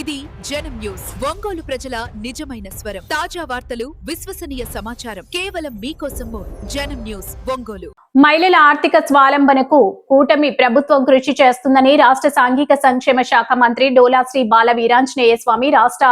ఇది జనం న్యూస్. ఒంగోలు ప్రజల నిజమైన స్వరం. తాజా వార్తలు విశ్వసనీయ సమాచారం. కేవలం మీకోసము జనం న్యూస్ ఒంగోలు. మహిళల ఆర్థిక స్వావలంబనకు కూటమి ప్రభుత్వం కృషి చేస్తుందని రాష్ట్ర సాంఘిక సంక్షేమ శాఖ మంత్రి డోలా శ్రీ బాల వీరాంజనేయ స్వామి రాష్ట్ర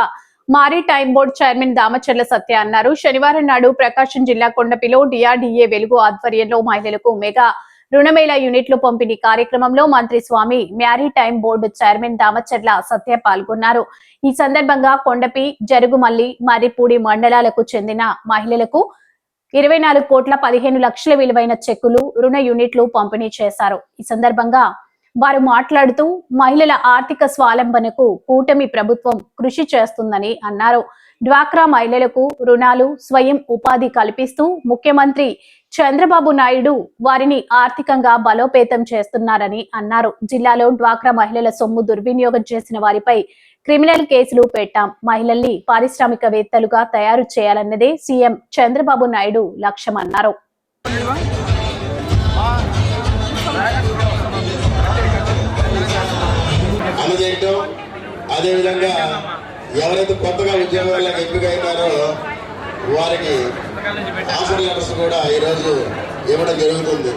maritime board chairman Damacharla Satya అన్నారు. శనివారం నాడు ప్రకాశం జిల్లా కొండపిలో డిఆర్డీఏ వెలుగు ఆధ్వర్యంలో మహిళలకు మెగా రుణమేళ యూనిట్లు పంపిణీ కార్యక్రమంలో మంత్రి Swamy maritime board chairman Damacharla Satya పాల్గొన్నారు. ఈ సందర్భంగా కొండపి జరుగుమల్లి మర్రిపూడి మండలాలకు చెందిన మహిళలకు ఇరవై నాలుగు కోట్ల పదిహేను లక్షల విలువైన చెక్కులు రుణ యూనిట్లు పంపిణీ చేశారు. ఈ సందర్భంగా వారు మాట్లాడుతూ మహిళల ఆర్థిక స్వావలంబనకు కూటమి ప్రభుత్వం కృషి చేస్తుందని అన్నారు. డ్వాక్రా మహిళలకు రుణాలు స్వయం ఉపాధి కల్పిస్తూ ముఖ్యమంత్రి చంద్రబాబు నాయుడు వారిని ఆర్థికంగా బలోపేతం చేస్తున్నారని అన్నారు. జిల్లాలో డ్వాక్రా మహిళల సొమ్ము దుర్వినియోగం చేసిన వారిపై క్రిమినల్ కేసులు పెట్టాం. మహిళల్ని పారిశ్రామికవేత్తలుగా తయారు చేయాలన్నదే సీఎం చంద్రబాబు నాయుడు లక్ష్యమన్నారు. అందజేయటం అదేవిధంగా ఎవరైతే కొత్తగా ఉద్యోగాలకు ఎంపిక అయినారో వారికి ఆఫర్ లెటర్స్ కూడా ఈరోజు ఇవ్వడం జరుగుతుంది.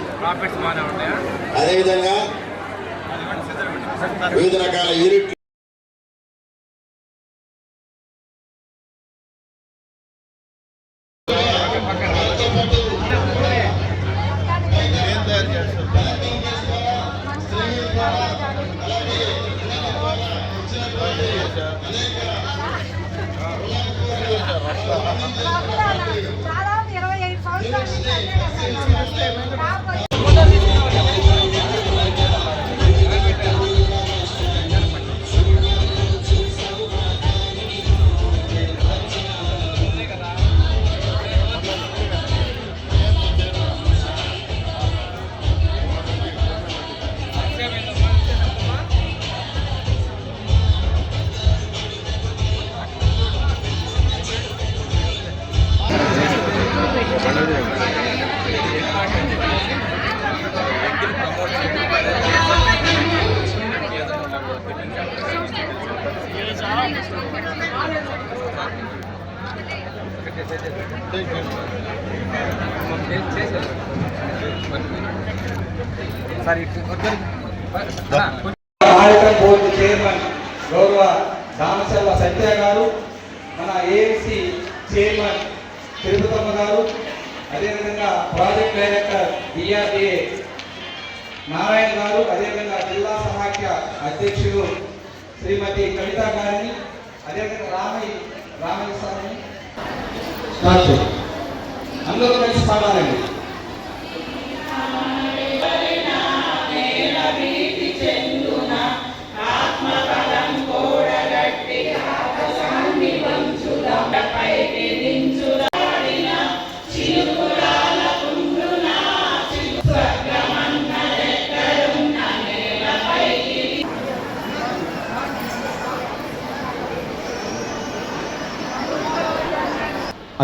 అదేవిధంగా వివిధ రకాల యూనిట్ సార్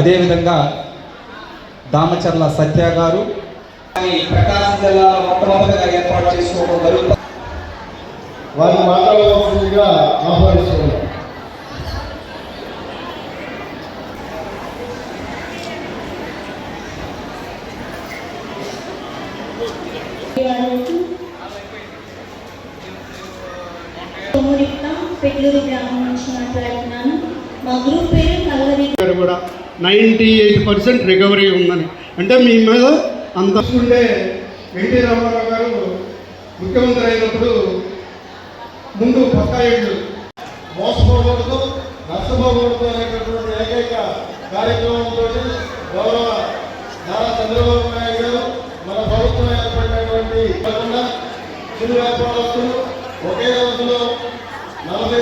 అదేవిధంగా దామచర్ల సత్య గారు ప్రకాశం జిల్లాలో మొట్టమొదటిగా ఏర్పాటు చేసుకోవడం జరుగుతుంది. వారిని మాట్లాడవలసిందిగా ఆహ్వానిస్తున్నాం తొమ్మిదిన పెట్లూరు గ్రామం నుంచి మాట్లాడుతున్నాను. మా గ్రూప్ పేరు కల్వరి కూడా నైంటీ ఎయిట్ పర్సెంట్ రికవరీ ఉందని. అంటే మీ మీద అంత ఉండే ఎన్టీ రామారావు గారు ముఖ్యమంత్రి అయినప్పుడు ముందు పక్కా ఏళ్ళు మోసపోకూడదు నష్టపోకూడదు అనేటటువంటి ఏకైక కార్యక్రమంతో గౌరవ నారా చంద్రబాబు నాయుడు గారు మన ప్రభుత్వం ఏర్పడినటువంటి కాకుండా చిరు వ్యాపారస్తులు ఒకే రోజులో నలభై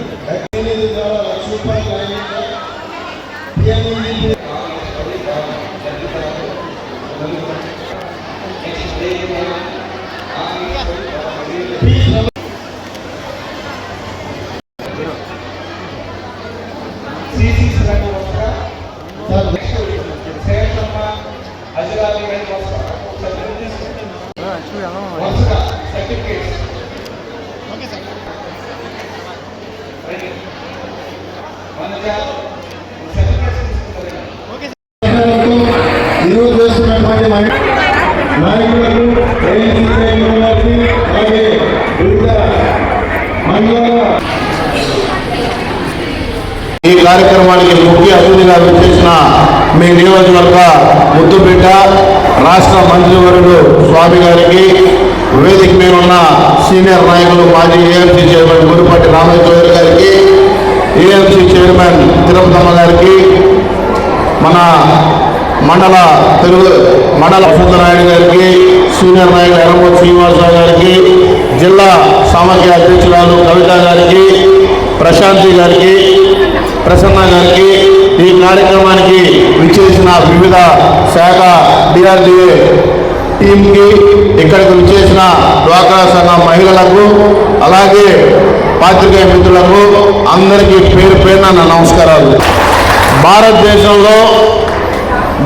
ఈ కార్యక్రమానికి ముఖ్య అతిథిగా చేసిన మీ నియోజకవర్గ ముద్దుబిడ్డ రాష్ట్ర మంత్రివర్యుడు స్వామి గారికి వేదిక మీద ఉన్న సీనియర్ నాయకులు మాజీ ఏఎంసీ చైర్మన్ గురుపాటి రామచంద్ర గారికి ఏఎంసీ చైర్మన్ తిరుపతమ్మ గారికి మన మండల తెలుగు మండల వసంతనాయుడు గారికి సీనియర్ నాయకులు ఎర్రమూరి శ్రీనివాసరావు గారికి జిల్లా సామాజిక అధ్యక్షురాలు కవిత గారికి ప్రశాంతి గారికి ప్రసన్న గారికి ఈ కార్యక్రమానికి విచ్చేసిన వివిధ శాఖ డిఆర్డీఏ టీంకి ఇక్కడికి విచ్చేసిన డ్వాక్రా సంఘం మహిళలకు అలాగే పాత్రికేయ మిత్రులకు అందరికీ పేరు పేరున నా నమస్కారాలు. భారతదేశంలో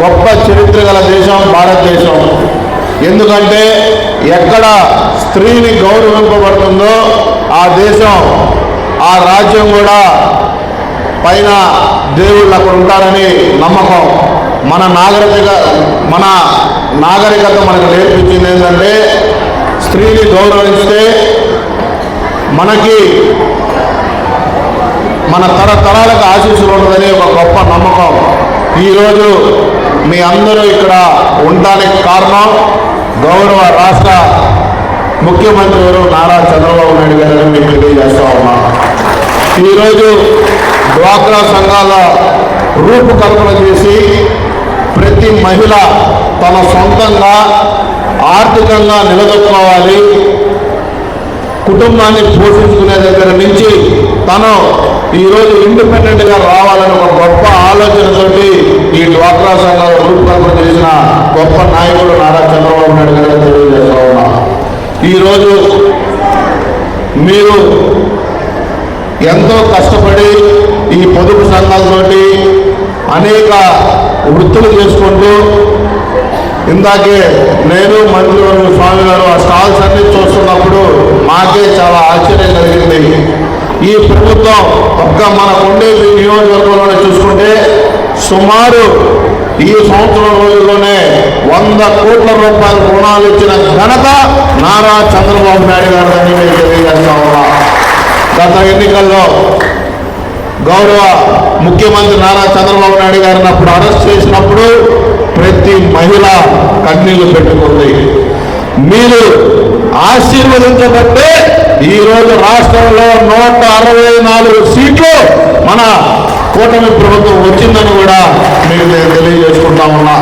గొప్ప చరిత్ర గల దేశం భారతదేశం. ఎందుకంటే ఎక్కడ స్త్రీని గౌరవింపబడుతుందో ఆ దేశం ఆ రాజ్యం కూడా పైన దేవుళ్ళు అక్కడ ఉంటారని నమ్మకం. మన నాగరికత మన నాగరికత మనకు నేర్పించింది ఏంటంటే స్త్రీని గౌరవిస్తే మనకి మన తరతరాలకు ఆశీస్సులు ఉంటుందని ఒక గొప్ప నమ్మకం. ఈరోజు మీ అందరూ ఇక్కడ ఉండడానికి కారణం గౌరవ రాష్ట్ర ముఖ్యమంత్రి గారు నారా చంద్రబాబు నాయుడు గారని మీకు తెలియజేస్తా ఉన్నా. ఈరోజు డ్వాక్రా సంఘాల రూపకల్పన చేసి ప్రతి మహిళ తన సొంతంగా ఆర్థికంగా నిలదొక్కుకోవాలి కుటుంబాన్ని పోషించుకునే దగ్గర నుంచి తను ఈరోజు ఇండిపెండెంట్గా రావాలని ఒక గొప్ప ఆలోచనతోటి ఈ డ్వాక్రా సంఘాల రూపకల్పన చేసిన గొప్ప నాయకుడు నారా చంద్రబాబు నాయుడు గారు తెలియజేస్తా ఉన్నా. ఈరోజు మీరు ఎంతో కష్టపడి ఈ పొదుపు సంఘాలతోటి అనేక వృత్తులు చేసుకుంటూ ఇందాకే నేను మంత్రివర్గ స్వామి గారు ఆ స్టాల్స్ అన్ని చూస్తున్నప్పుడు మాకే చాలా ఆశ్చర్యం కలిగింది. ఈ ప్రభుత్వం ఒక్క మన కొండేపి నియోజకవర్గంలోనే చూసుకుంటే సుమారు ఈ సంవత్సరం రోజుల్లోనే వంద కోట్ల రూపాయల రుణాలు ఇచ్చిన ఘనత నారా చంద్రబాబు నాయుడు గారు అని నేను తెలియజేస్తా ఉన్నా. గత ఎన్నికల్లో గౌరవ ముఖ్యమంత్రి నారా చంద్రబాబు నాయుడు గారిని అప్పుడు అరెస్ట్ చేసినప్పుడు ప్రతి మహిళ కన్నీళ్ళు పెట్టుకుంది. మీరు ఆశీర్వదించబట్టే ఈరోజు రాష్ట్రంలో నూట అరవై నాలుగు సీట్లు మన కూటమి ప్రభుత్వం వచ్చిందని కూడా మీకు నేను తెలియజేసుకుంటా ఉన్నా.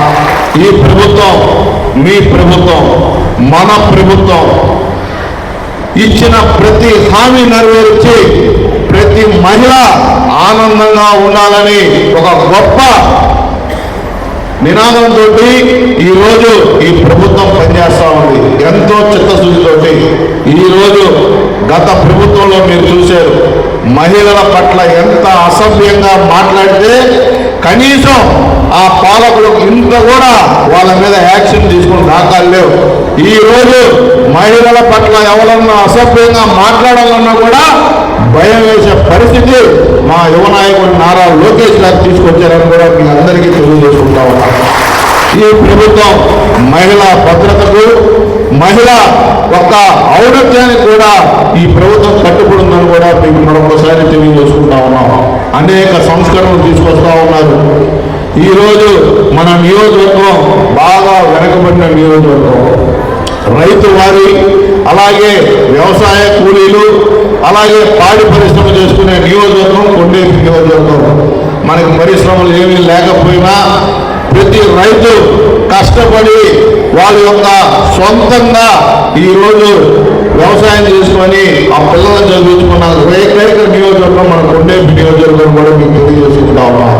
ఈ ప్రభుత్వం మీ ప్రభుత్వం మన ప్రభుత్వం ఇచ్చిన ప్రతి హామీ నెరవేర్చి ప్రతి మహిళ ఆనందంగా ఉండాలని ఒక గొప్ప నినాదంతో ఈరోజు ఈ ప్రభుత్వం పనిచేస్తా ఉంది. ఎంతో చిత్తశుద్ధితోటి ఈరోజు గత ప్రభుత్వంలో మీరు చూశారు మహిళల పట్ల ఎంత అసభ్యంగా మాట్లాడితే కనీసం ఆ పాలకులకు ఇంత కూడా వాళ్ళ మీద యాక్షన్ తీసుకుని దాఖలు లేవు. ఈ రోజు మహిళల పట్ల ఎవరన్నా అసభ్యంగా మాట్లాడాలన్నా కూడా భయం వేసే పరిస్థితి మా యువ నాయకుడు నారా లోకేష్ గారు తీసుకొచ్చారని కూడా మీ అందరికీ తెలియజేసుకుంటా ఉన్నాం ఈ ప్రభుత్వం మహిళా భద్రతకు మహిళ ఒక ఔన్నత్యానికి కూడా ఈ ప్రభుత్వం కట్టుబడిందని కూడా మీకు మరొకసారి తెలియజేసుకుంటా ఉన్నాము అనేక సంస్కరణలు తీసుకొస్తా ఉన్నారు. ఈరోజు మన నియోజకవర్గం బాగా వెనకబడిన నియోజకవర్గం. రైతు వారి అలాగే వ్యవసాయ కూలీలు అలాగే పాడి పరిశ్రమ చేసుకునే నియోజకవర్గం కొండేపి నియోజకవర్గం. మనకి పరిశ్రమలు ఏమీ లేకపోయినా ప్రతి రైతు కష్టపడి వాళ్ళ యొక్క సొంతంగా ఈరోజు వ్యవసాయం చేసుకొని ఆ పిల్లలను చదివించుకున్నారు ఏకైక నియోజకవర్గం మన కొండేపి నియోజకవర్గం కూడా మీకు తెలియజేసుకుంటా ఉన్నాం.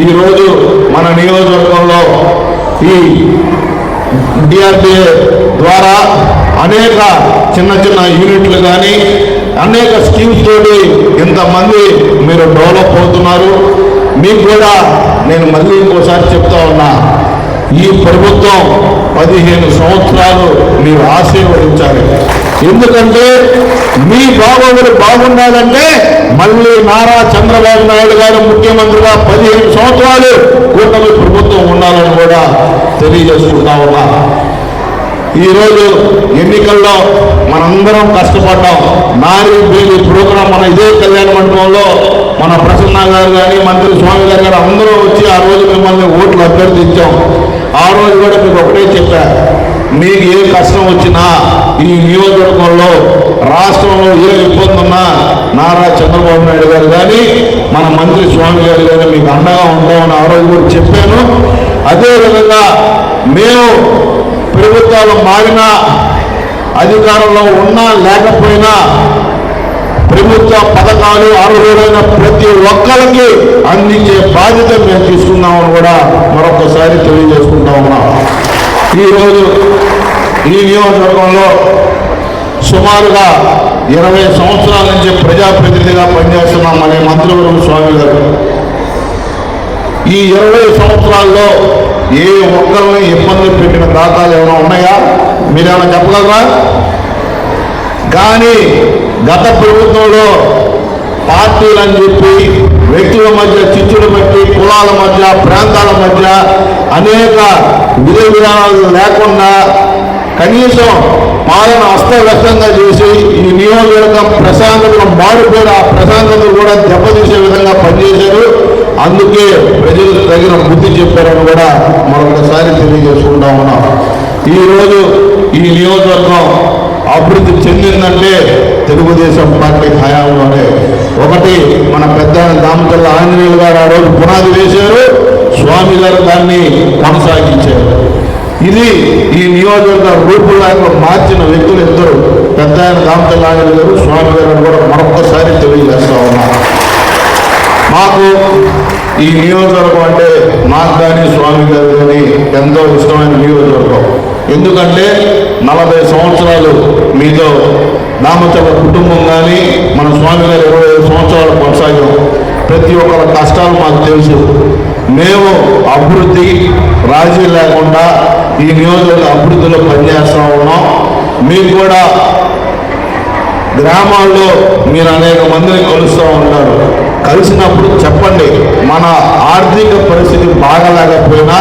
ఈరోజు మన నియోజకవర్గంలో ఈ డిఆర్డిఏ ద్వారా అనేక చిన్న చిన్న యూనిట్లు కానీ అనేక స్కీమ్స్ తోటి ఇంతమంది మీరు డెవలప్ అవుతున్నారు. మీకు కూడా నేను మళ్ళీ ఇంకోసారి చెప్తా ఉన్నా ఈ ప్రభుత్వం పదిహేను సంవత్సరాలు మీరు ఆశీర్వదించాలి. ఎందుకంటే మీ బాగోగులు బాగుండాలంటే మళ్ళీ నారా చంద్రబాబు నాయుడు గారు ముఖ్యమంత్రిగా పదిహేను సంవత్సరాలు కూటమి ప్రభుత్వం ఉండాలని కూడా తెలియజేసుకుంటా ఉన్నా. ఈరోజు ఎన్నికల్లో మనందరం కష్టపడ్డాం. నారీ బేబీ ప్రోగ్రాం మన ఇదే కళ్యాణ మండపంలో మన ప్రసన్న గారు కానీ మంత్రి స్వామి గారు కానీ అందరూ వచ్చి ఆ రోజు మిమ్మల్ని ఓట్లు అభ్యర్థించాం. ఆ రోజు కూడా మీకు ఒకటే చెప్పా మీకు ఏ కష్టం వచ్చినా ఈ నియోజకవర్గంలో రాష్ట్రంలో ఏ ఇబ్బంది ఉన్నా నారా చంద్రబాబు నాయుడు గారు కానీ మన మంత్రి స్వామి గారు కానీ మీకు అండగా ఉంటామని ఆ రోజు కూడా చెప్పాను. అదేవిధంగా మేము ప్రభుత్వాలు మారినా అధికారంలో ఉన్నా లేకపోయినా ప్రభుత్వ పథకాలు అర్హులైన ప్రతి ఒక్కరికి అందించే బాధ్యత మేము తీసుకున్నామని కూడా మరొకసారి తెలియజేసుకుంటా ఉన్నాం. ఈరోజు ఈ నియోజకవర్గంలో సుమారుగా ఇరవై సంవత్సరాల నుంచి ప్రజాప్రతినిధిగా పనిచేస్తున్నాం అనే మంత్రివర్గం స్వామి గారు. ఈ ఇరవై సంవత్సరాల్లో ఏ ఒక్కరిని ఇబ్బంది పెట్టిన దాఖలు ఏమైనా ఉన్నాయా? మీరేమైనా చెప్పగలరా? కానీ గత ప్రభుత్వంలో పార్టీలని చెప్పి వ్యక్తుల మధ్య చిచ్చుల బట్టి కులాల మధ్య ప్రాంతాల మధ్య అనేక విధి విధానాలు లేకుండా కనీసం పాలన అస్తవ్యస్తంగా చేసి ఈ నియోజకవర్గం ప్రశాంతతను మారిపోయిన ఆ ప్రశాంతతను కూడా దెబ్బతీసే విధంగా పనిచేశారు. అందుకే ప్రజలు తగిన బుద్ధి చెప్పారని కూడా మరొకసారి తెలియజేసుకుంటా ఉన్నాం ఈరోజు ఈ నియోజకవర్గం అభివృద్ధి చెందిందంటే తెలుగుదేశం పార్టీ హయాంలోనే. ఒకటి మన పెద్ద దామకల్ల ఆంజనేయులు గారు ఆ రోజు పునాది వేశారు స్వామి గారు దాన్ని కొనసాగించారు. ఇది ఈ నియోజకవర్గ రూపురేఖలు మార్చిన వ్యక్తులు ఇద్దరు పెద్ద ఆయన దామచల్ల ఆంజనేయులు గారు స్వామి గారు కూడా మరొకసారి తెలియజేస్తా ఉన్నారు మాకు ఈ నియోజకవర్గం అంటే నాకు కానీ స్వామి గారు కానీ ఎంతో ఇష్టమైన నియోజకవర్గం. ఎందుకంటే నలభై సంవత్సరాలు మీతో నామచల కుటుంబం కానీ మన స్వామి గారు ఇరవై ఐదు సంవత్సరాలు కొనసాగాం. ప్రతి ఒక్కరి కష్టాలు మాకు తెలుసు. మేము అభివృద్ధి రాజీ లేకుండా ఈ నియోజకవర్గ అభివృద్ధిలో పనిచేస్తూ ఉన్నాం. మీకు కూడా గ్రామాల్లో మీరు అనేక మందిని కలుస్తూ ఉంటారు. కలిసినప్పుడు చెప్పండి మన ఆర్థిక పరిస్థితి బాగలేకపోయినా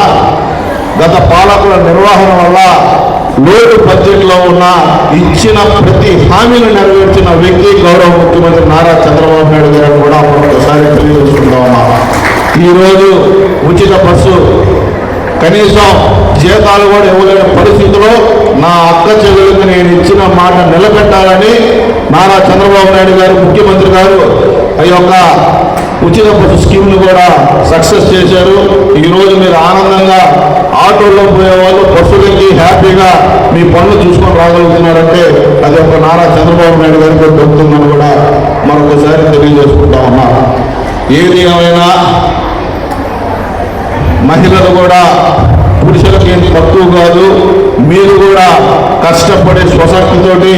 గత పాలకుల నిర్వహణ వల్ల లోటు బడ్జెట్లో ఉన్న ఇచ్చిన ప్రతి హామీని నెరవేర్చిన వ్యక్తి గౌరవ ముఖ్యమంత్రి నారా చంద్రబాబు నాయుడు గారు కూడా ఒకసారి తెలియజేసుకుంటా ఉన్నాం ఈరోజు ఉచిత బస్సు కనీసం జీతాలు కూడా ఇవ్వలేని పరిస్థితిలో నా అక్క చెల్లెలకు నేను ఇచ్చిన మాట నిలబెట్టాలని నారా చంద్రబాబు నాయుడు గారు ముఖ్యమంత్రి గారు ఆ యొక్క ఉచిత బస్సు స్కీమ్ను కూడా సక్సెస్ చేశారు. ఈరోజు మీరు ఆనందంగా ఆటోలో పోయే వాళ్ళు బస్సులకి హ్యాపీగా మీ పనులు చూసుకొని రాగలుగుతున్నారంటే అది ఒక నారా చంద్రబాబు నాయుడు గారికి దొరుకుతుందని కూడా మరొకసారి తెలియజేసుకుంటా ఉన్నా ఏది ఏమైనా మహిళలు కూడా పురుషులకి ఏం తక్కువ కాదు మీరు కూడా కష్టపడే స్వశక్తితోటి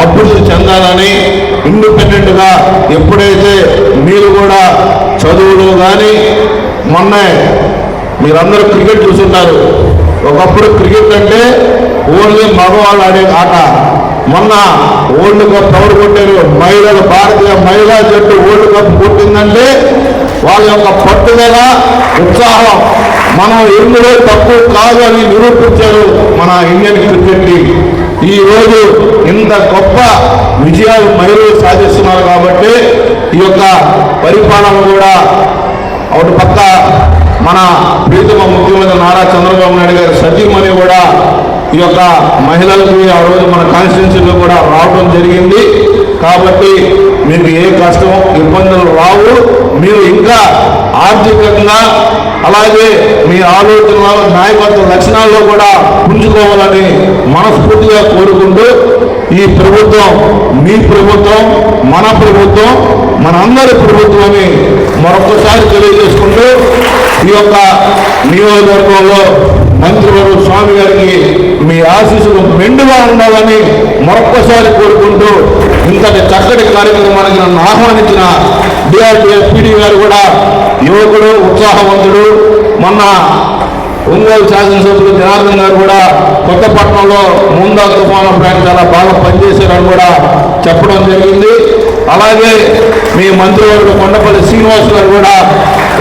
అభివృద్ధి చెందాలని ఇండిపెండెంట్గా ఎప్పుడైతే మీరు కూడా చదువులు కానీ మొన్న మీరందరూ క్రికెట్ చూసుంటారు. ఒకప్పుడు క్రికెట్ అంటే ఓన్లీ మగవాళ్ళు ఆడే ఆట. మొన్న వరల్డ్ కప్ ఎవరు కొట్టారు? మహిళలు భారతీయ మహిళా జట్టు వరల్డ్ కప్ కొట్టిందంటే వాళ్ళ యొక్క పట్టుదల ఉత్సాహం మనం ఎందులో తక్కువ కాదు అని నిరూపించారు మన ఇండియన్ క్రికెట్ టీం. ఈ రోజు ఇంత గొప్ప విజయాలు మహిళలు సాధిస్తున్నారు కాబట్టి ఈ యొక్క పరిపాలన కూడా ఒకటి పక్క మన ప్రీతమ ముఖ్యమంత్రి నారా చంద్రబాబు నాయుడు గారి సతీమణి కూడా ఈ యొక్క మహిళలకు ఆ రోజు మన కాన్స్టిట్యున్సీలో కూడా రావడం జరిగింది. కాబట్టి మీకు ఏ కష్టం ఇబ్బందులు రావు. మీరు ఇంకా ఆర్థికంగా అలాగే మీ ఆలోచన నాయకత్వ లక్షణాల్లో కూడా పుంజుకోవాలని మనస్ఫూర్తిగా కోరుకుంటూ ఈ ప్రభుత్వం మీ ప్రభుత్వం మన ప్రభుత్వం మనందరి ప్రభుత్వం అని మరొకసారి తెలియజేసుకుంటూ ఈ యొక్క నియోజకవర్గంలో మంత్రివారు స్వామి గారికి మీ ఆశీస్సులు మెండుగా ఉండాలని మరొక్కసారి కోరుకుంటూ ఇంతటి చక్కటి కార్యక్రమానికి నన్ను ఆహ్వానించిన డిఆర్టీఎఫ్ పీడీ గారు కూడా యువకుడు ఉత్సాహవంతుడు మొన్న ఒంగోలు శాసనసభ్యులు జనార్దన్ గారు కూడా కొత్తపట్నంలో ముందా తుఫాను పైన చాలా బాగా పనిచేశారని కూడా చెప్పడం జరిగింది. అలాగే మీ మంత్రివర్గ కొండపల్లి శ్రీనివాస్ గారు కూడా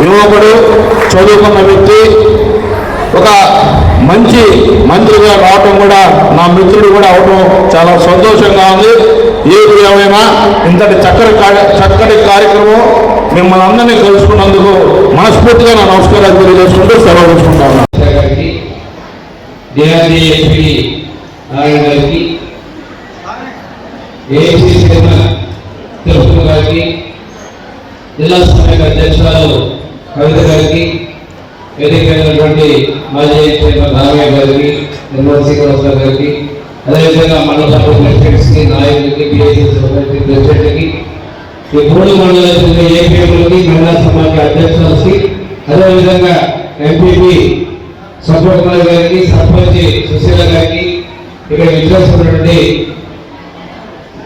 యువకుడు చదువుకున్న వ్యక్తి ఒక మంచి మంత్రిగా రావటం కూడా నా మిత్రుడు కూడా అవటం చాలా సంతోషంగా ఉంది. ఏది ఏమైనా ఇంతటి చక్కటి కార్య- చక్కటి కార్యక్రమం మిమ్మల్ని అందరినీ కలుసుకున్నందుకు మనస్ఫూర్తిగా నా నమస్కారాలు తెలియజేసుకుంటూ సెలవు తీసుకుంటా గారికి గారికి జిల్లా సహాయక అధ్యక్షురాలు కవిత గారికి వేదికైనటువంటి మాజీ చైర్మన్ రామయ్య గారికి నిర్మల్ శ్రీనివాసరావు గారికి అదేవిధంగా మండల ప్రెసిడెంట్స్కి నాయకులకి బిఎస్సీ ప్రెసిడెంట్కి ఈ మూడు మండలాల ఏపీఎంలకి మహిళా సమాజ అధ్యక్షులకి అదేవిధంగా ఎంపీపీ సంపత్ కుమార్ గారికి సర్పంచ్ సుశీల గారికి ఇక్కడ విచ్చేస్తున్నటువంటి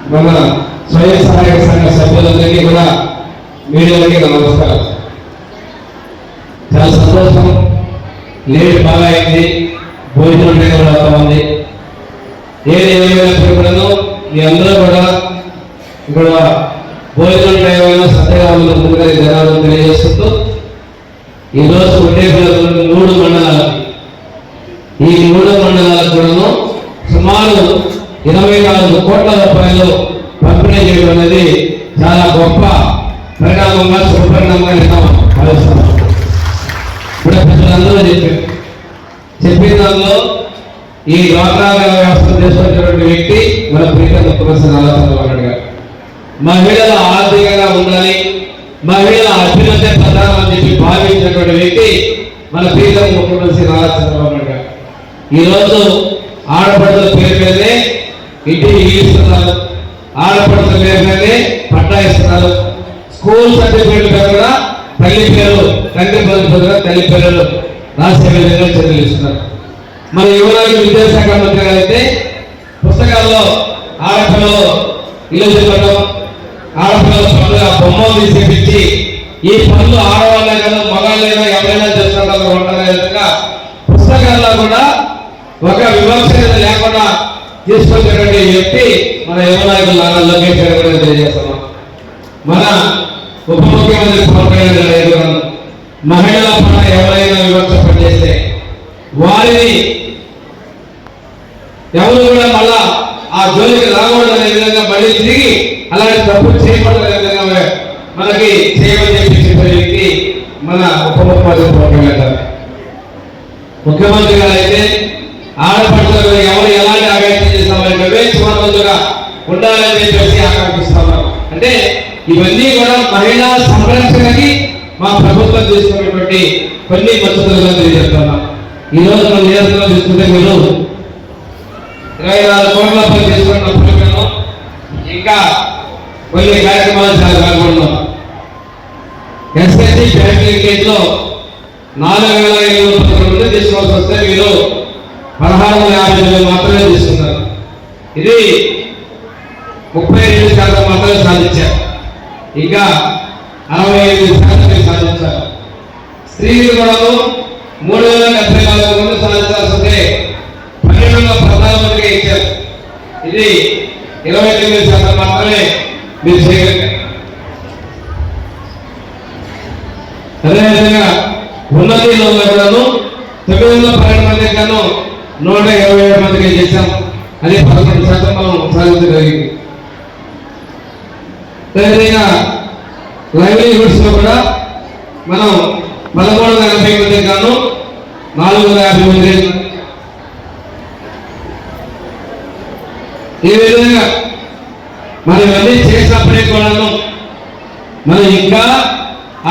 మన స్వయం సహాయక సంఘ సభ్యులందరికీ కూడా మీడియాలకి నమస్కారం. చాలా సంతోషం. లేట్ బాగా అయింది భోజనం టైం అవుతా ఉంది ఏది ఏమైనప్పుడు కూడాను మీ అందరూ కూడా ఇక్కడ భోజనం టైం అయినా సత్యగా ముందుగా జనాలను తెలియజేస్తుంటూ ఈరోజు ఒకటే మూడు మండలాలు. ఈ మూడు మండలాలకు కూడాను సుమారు ఇరవై నాలుగు కోట్ల రూపాయలు పంపిణీ చేయడం అనేది చాలా గొప్ప పరిణామంగా సుపరిణామంగా నేను భావిస్తున్నాను ప్రజలందరూ చెప్పారు చెప్పిన దానిలో ఈ డ్వాక్రా వ్యవస్థ తీసుకొచ్చినటువంటి వ్యక్తి మన ప్రీతం ప్రొఫెసర్ నారా గారు మహిళలు ఆర్థికంగా ఉండాలి మహిళల అభ్యున్నతే ప్రధానం అని చెప్పి భావించినటువంటి వ్యక్తి మన ప్రీతం ముఖ్యమంత్రి నారా చంద్రబాబు నాయుడు గారు ఈరోజు ఆడపడుతుల పేరు మీదనే ఇంటికి ఇస్తున్నారు ఆడపడుతుల పేరు మీదనే పట్టా ఇస్తున్నారు స్కూల్ సర్టిఫికేట్ కూడా తల్లి పేరు తండ్రి పేరు తల్లి పేరు రాసే విధంగా చర్యలు ఇస్తున్నారు మన యువరాజు విద్యాశాఖ మంత్రి గారు అయితే పుస్తకాల్లో ఆడపిల్లలు ఇల్లు చెప్పడం ఆడపిల్లల పనులు బొమ్మలు తీసేపించి ఈ పనులు ఆడవాళ్ళే కదా మగాళ్ళేనా ఎవరైనా చేస్తున్నారు ఉంటారు విధంగా పుస్తకాల్లో కూడా ఒక వివక్ష లేకుండా తీసుకొచ్చేటువంటి వ్యక్తి మన యువనాయకులు నారా లోకేష్ గారు కూడా తెలియజేస్తున్నాం. మన ఉప ముఖ్యమంత్రి పవన్ కళ్యాణ్ మహిళల పట్ల ఎవరైనా వివక్ష పనిచేస్తే వారిని ఎవరు కూడా మళ్ళా ఆ జోలికి రాకూడదు అనే విధంగా మళ్ళీ తిరిగి అలాంటి తప్పు చేయకూడదు అనే విధంగా మనకి చేయమని చెప్పి చెప్పే వ్యక్తి మన ఉప ముఖ్యమంత్రి పవన్ ముఖ్యమంత్రి గారు అయితే ఆడపడుతులు ఎవరు ఎలాంటి అవ్యక్తం చేస్తామని వివేచవంతులుగా ఉండాలని చెప్పేసి ఆకాంక్షిస్తున్నాం అంటే ఇవన్నీ కూడా మహిళా సంరక్షణకి మా ప్రభుత్వం తీసుకున్నటువంటి కొన్ని పద్ధతులుగా తెలియజేస్తున్నాం. ఈ రోజు మన నియోజకవర్గంలో తీసుకుంటే మీరు ఇరవై నాలుగు కోట్ల రూపాయలు తీసుకున్నప్పుడు ఇంకా కొన్ని కార్యక్రమాలు చాలా పాల్గొన్నాం ఎస్ఎస్సి బ్యాంక్లో నాలుగు వేల ఐదు వందల పదకొండు మంది తీసుకోవాల్సి వస్తే మీరు పదహారు వందల యాభై వేలు మాత్రమే తీసుకున్నారు ఇది ముప్పై ఐదు శాతం మాత్రమే సాధించారు. ఇంకా అరవై ఐదు శాతం సాధించారు. స్త్రీలు కూడా మూడు వేల డెబ్బై నాలుగు మంది సాధించాల్సి వస్తే పన్నెండు వందల ప్రధానమంత్రిగా ఇచ్చారు. ఇది ఇరవై తొమ్మిది శాతం మాత్రమే మీరు చేయగలిగారు. అదేవిధంగా ఉన్నతిలో కూడాను తొమ్మిది వందల పన్నెండు మందికి గాను నూట ఇరవై ఏడు మందికి చేశాం అది పదకొండు శాతం మనం సాధించగలిగింది అదేవిధంగా లైవ్లీహుడ్స్లో కూడా మనం పదమూడు వందల ఎనభై మందికి గాను నాలుగు వందల యాభై మంది ఈ విధంగా మనం ఇవన్నీ చేసినప్పటికీ కూడాను మనం ఇంకా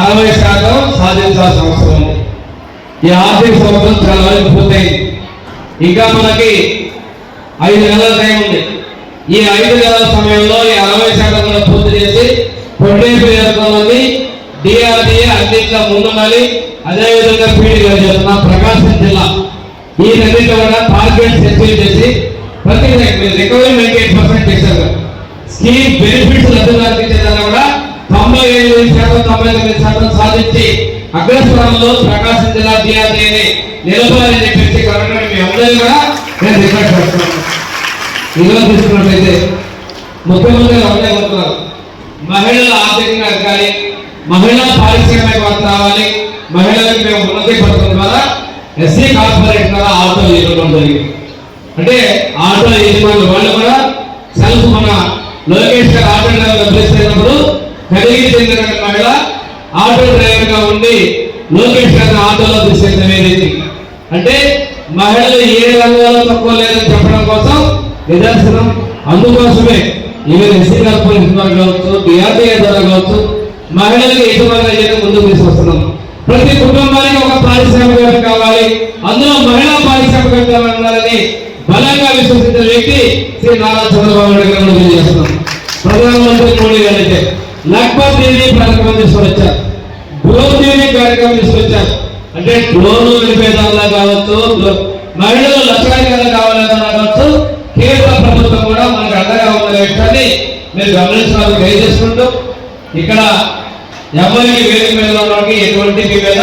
అరవై శాతం సాధించాల్సిన అవసరం ఉంది. ఈ ఆర్థిక సంవత్సరం చాలా వరకు పూర్తయింది. ఇంకా మనకి ఐదు నెలల టైం ఉంది. ఈ ఐదు నెలల సమయంలో ఈ అరవై శాతం కూడా పూర్తి చేసి పొట్టేపు చేరుకోవాలని డిఆర్డిఏ అన్నింటిలో ముందుండాలి అదేవిధంగా పీడి గారు చెప్తున్నా ప్రకాశం జిల్లా ఈ రెండింటిలో కూడా సెంచరీ చేసి ప్రతి రికవరీ నైన్టీ ఎయిట్ పర్సెంట్ చేశారు స్కీమ్ బెనిఫిట్స్ లబ్ధిదారులకు ఇచ్చేదాన్ని కూడా తొంభై ఏడు శాతం తొంభై తొమ్మిది శాతం సాధించి అగ్రస్థానంలో ప్రకాశం జిల్లా డిఆర్డీని నిలపాలని చెప్పేసి కరెక్ట్ మీ అందరూ కూడా నేను రిక్వెస్ట్ చేస్తున్నాను. ఈరోజు తీసుకున్నట్లయితే ముఖ్యమంత్రి గారు ఒకటే కోరుతున్నారు మహిళలు ఆర్థికంగా ఎదగాలి మహిళా పారిశ్రామిక రావాలి మహిళలకు మేము ఉన్నతి పథకం ద్వారా ఎస్సీ కార్పొరేట్ ద్వారా ఆటో ఇవ్వడం జరిగింది అంటే ఆటో యజమానులు వాళ్ళు కూడా సెల్ఫ్ మన లోకేష్ గారు ఆటో డ్రైవర్ చేసినప్పుడు కలిగి చెందిన మహిళ ఆటో డ్రైవర్గా ఉండి లోకేష్ గారిని ఆటోలో తీసుకెళ్తే వేరేది అంటే మహిళలు ఏ రంగంలో తక్కువ లేదని చెప్పడం కోసం నిదర్శనం. అందుకోసమే ఈవెన్ ఎస్సీ కార్పొరేషన్ ద్వారా కావచ్చు డిఆర్డీఏ ద్వారా కావచ్చు మహిళలకు ఎటువంటి ముందుకు తీసుకొస్తున్నాం. ప్రతి కుటుంబానికి ఒక పారిశ్రామికవేత్త కావాలి. అందులో మహిళా పారిశ్రామికవేత్త ఉండాలని బలంగా విశ్వసించిన వ్యక్తి శ్రీ నారా చంద్రబాబు నాయుడు గారు తెలియజేస్తున్నాం ప్రధానమంత్రి మోడీ గారు అయితే లక్పత్ దీని కార్యక్రమం తీసుకొచ్చారు. డ్రోన్ దీని కార్యక్రమం తీసుకొచ్చారు. అంటే డ్రోన్ నిలిపేదాల్లా కావచ్చు మహిళలు లక్షణాధికారులు కావాలన్నా కావచ్చు కేంద్ర ప్రభుత్వం కూడా మనకు అండగా ఉన్న విషయాన్ని మీరు గమనించడానికి దయచేసుకుంటూ ఇక్కడ ఎవరికి వేదిక మీద ఉన్న ఎటువంటి మీ మీద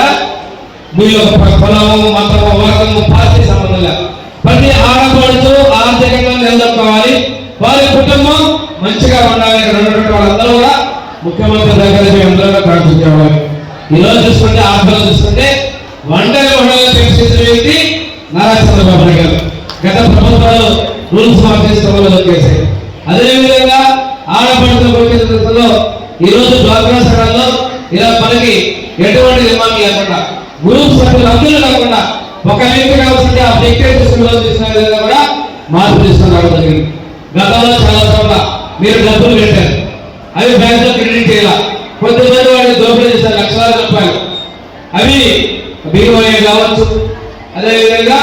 మీ యొక్క కులము మతము వర్గము పార్టీ సంబంధం లేదు. ప్రతి ఆడపడుతూ ఆర్థికంగా నిలదొక్కోవాలి. వారి కుటుంబం మంచిగా ఉండాలి ఇక్కడ ఉన్నటువంటి వాళ్ళందరూ కూడా ముఖ్యమంత్రి దగ్గర అందరూ ప్రార్థించేవాళ్ళు ఈరోజు చూసుకుంటే ఆడపిల్లలు చూసుకుంటే వంటలు వంటలు పెంచిన వ్యక్తి నారా చంద్రబాబు నాయుడు గారు. గత ప్రభుత్వాలు రూల్స్ మార్చేసుకోవాలి దొరికేసాయి అదేవిధంగా ఆడపడుతున్న ఈరోజు ఈ రోజు సంఘాల్లో ఇలా మనకి ఎటువంటి నిర్మాణం లేకుండా గ్రూప్ సభ్యులు అందరూ కాకుండా ఒక వ్యక్తి కావాల్సింది ఆ వ్యక్తి తీసుకుని తీసుకునే విధంగా కూడా మార్పు తీసుకురావడం జరిగింది గతంలో చాలా చోట్ల మీరు డబ్బులు పెట్టారు అవి బ్యాంకులో క్రెడిట్ చేయాల కొంతమంది వాడిని దోపిడీ చేశారు లక్షలాది రూపాయలు అవి బీఓఏ కావచ్చు అదేవిధంగా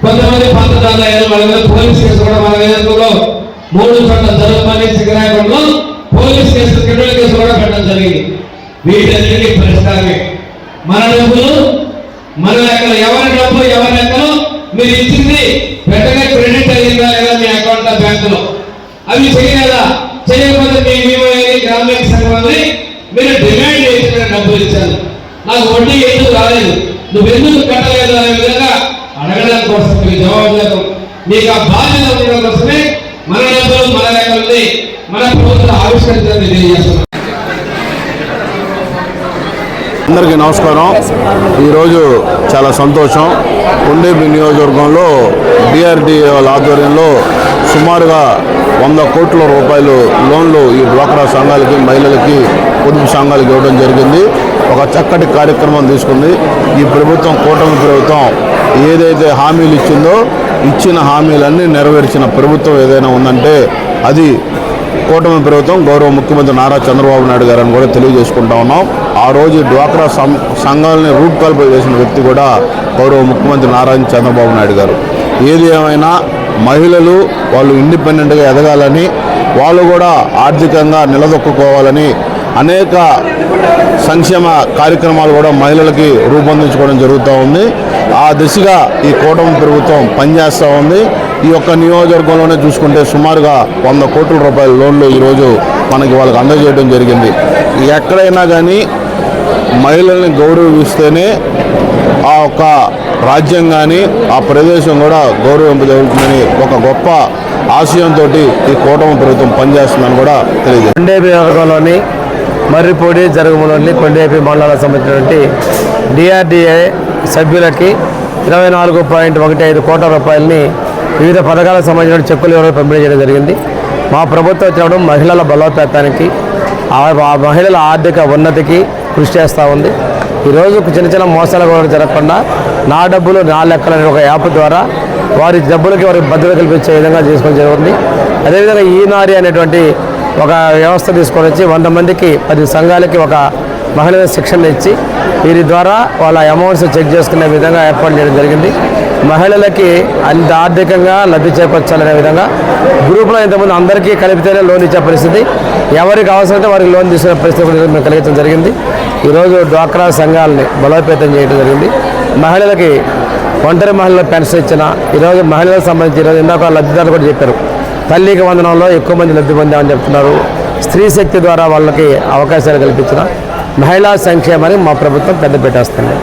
కొంతమంది పంచదారులు అయిన వాళ్ళ మీద పోలీస్ కేసు కూడా మన వేదికలో మూడు చోట్ల జరుగుమని సిగరాయకుండా పోలీస్ కేసు క్రిమినల్ కేసు కూడా పెట్టడం జరిగింది వీటన్నిటికీ పరిష్కారమే మన డబ్బులు మన లెక్కలు ఎవరి డబ్బు ఎవరి లెక్కలు మీరు ఇచ్చింది వెంటనే క్రెడిట్ అయ్యిందా లేదా మీ అకౌంట్ బ్యాంకులో అవి చేయలేదా చేయకపోతే మీ వివోఏ గ్రామీణ సంఘాన్ని మీరు డిమాండ్ చేసిన డబ్బులు ఇచ్చాను నాకు వడ్డీ ఎందుకు రాలేదు నువ్వు ఎందుకు కట్టలేదు అనే విధంగా అడగడం కోసం మీకు జవాబు లేదు మీకు ఆ బాధ్యత ఉండడం కోసమే మన డబ్బులు మన లెక్కల్ని మన ప్రభుత్వం ఆవిష్కరించాలని అందరికీ నమస్కారం. ఈరోజు చాలా సంతోషం. ఉండేపి నియోజకవర్గంలో డిఆర్డిఏ వాళ్ళ ఆధ్వర్యంలో సుమారుగా వంద కోట్ల రూపాయలు లోన్లు ఈ డ్వాక్రా సంఘాలకి మహిళలకి పొదుపు సంఘాలకి ఇవ్వడం జరిగింది. ఒక చక్కటి కార్యక్రమం తీసుకుంది. ఈ ప్రభుత్వం కూటమి ప్రభుత్వం ఏదైతే హామీలు ఇచ్చిందో ఇచ్చిన హామీలన్నీ నెరవేర్చిన ప్రభుత్వం ఏదైనా ఉందంటే అది కూటమి ప్రభుత్వం గౌరవ ముఖ్యమంత్రి నారా చంద్రబాబు నాయుడు గారని కూడా తెలియజేసుకుంటా ఉన్నాం. ఆ రోజు డ్వాక్రా సం- సంఘాలని రూట్ చేసిన వ్యక్తి కూడా గౌరవ ముఖ్యమంత్రి నారా చంద్రబాబు నాయుడు గారు. ఏది ఏమైనా మహిళలు వాళ్ళు ఇండిపెండెంట్గా ఎదగాలని వాళ్ళు కూడా ఆర్థికంగా నిలదొక్కుకోవాలని అనేక సంక్షేమ కార్యక్రమాలు కూడా మహిళలకి రూపొందించుకోవడం జరుగుతూ ఉంది. ఆ దిశగా ఈ కూటమి ప్రభుత్వం పనిచేస్తూ ఉంది. ఈ యొక్క నియోజకవర్గంలోనే చూసుకుంటే సుమారుగా వంద కోట్ల రూపాయల లోన్లు ఈరోజు మనకి వాళ్ళకి అందజేయడం జరిగింది. ఎక్కడైనా కానీ మహిళల్ని గౌరవిస్తేనే ఆ యొక్క రాజ్యం కానీ ఆ ప్రదేశం కూడా గౌరవింపజరుగుతుందని ఒక గొప్ప ఆశయంతో ఈ కూటమి ప్రభుత్వం పనిచేస్తుందని కూడా తెలియజేస్తుంది. కొండేపి వర్గంలోని మర్రిపూడి జరుగుములోని కొండేపి మండలానికి సంబంధించినటువంటి డిఆర్డిఏ సభ్యులకి ఇరవై నాలుగు పాయింట్ ఒకటి ఐదు కోట్ల రూపాయలని వివిధ పథకాలకు సంబంధించిన చెక్కులు ఎవరో పంపిణీ చేయడం జరిగింది. మా ప్రభుత్వం వచ్చినప్పుడు మహిళల బలోపేతానికి ఆ మహిళల ఆర్థిక ఉన్నతికి కృషి చేస్తూ ఉంది. ఈరోజు చిన్న చిన్న మోసాలు కూడా జరగకుండా నా డబ్బులు నా లెక్కలు అనే ఒక యాప్ ద్వారా వారి డబ్బులకి వారికి భద్రత కల్పించే విధంగా చేసుకొని జరుగుతుంది. అదేవిధంగా ఈనారి అనేటువంటి ఒక వ్యవస్థ తీసుకొని వచ్చి వంద మందికి పది సంఘాలకి ఒక మహిళల శిక్షణ ఇచ్చి వీరి ద్వారా వాళ్ళ అమౌంట్స్ చెక్ చేసుకునే విధంగా ఏర్పాటు చేయడం జరిగింది. మహిళలకి అంత ఆర్థికంగా లబ్ధి చేపరచాలనే విధంగా గ్రూప్లో ఇంతకుముందు అందరికీ కలిపితేనే లోన్ ఇచ్చే పరిస్థితి. ఎవరికి అవసరమైతే వారికి లోన్ తీసుకునే పరిస్థితి మేము కలిగించడం జరిగింది. ఈరోజు డ్వాక్రా సంఘాలని బలోపేతం చేయడం జరిగింది. మహిళలకి ఒంటరి మహిళల పెన్షన్ ఇచ్చిన ఈరోజు మహిళలకు సంబంధించి ఈరోజు ఇందాక లబ్ధిదారులు కూడా చెప్పారు. తల్లికి వందనంలో ఎక్కువ మంది లబ్ధి పొందామని చెప్తున్నారు. స్త్రీ శక్తి ద్వారా వాళ్ళకి అవకాశాలు కల్పించిన మహిళా సంక్షేమానికి మా ప్రభుత్వం పెద్ద పెట్టేస్తుంది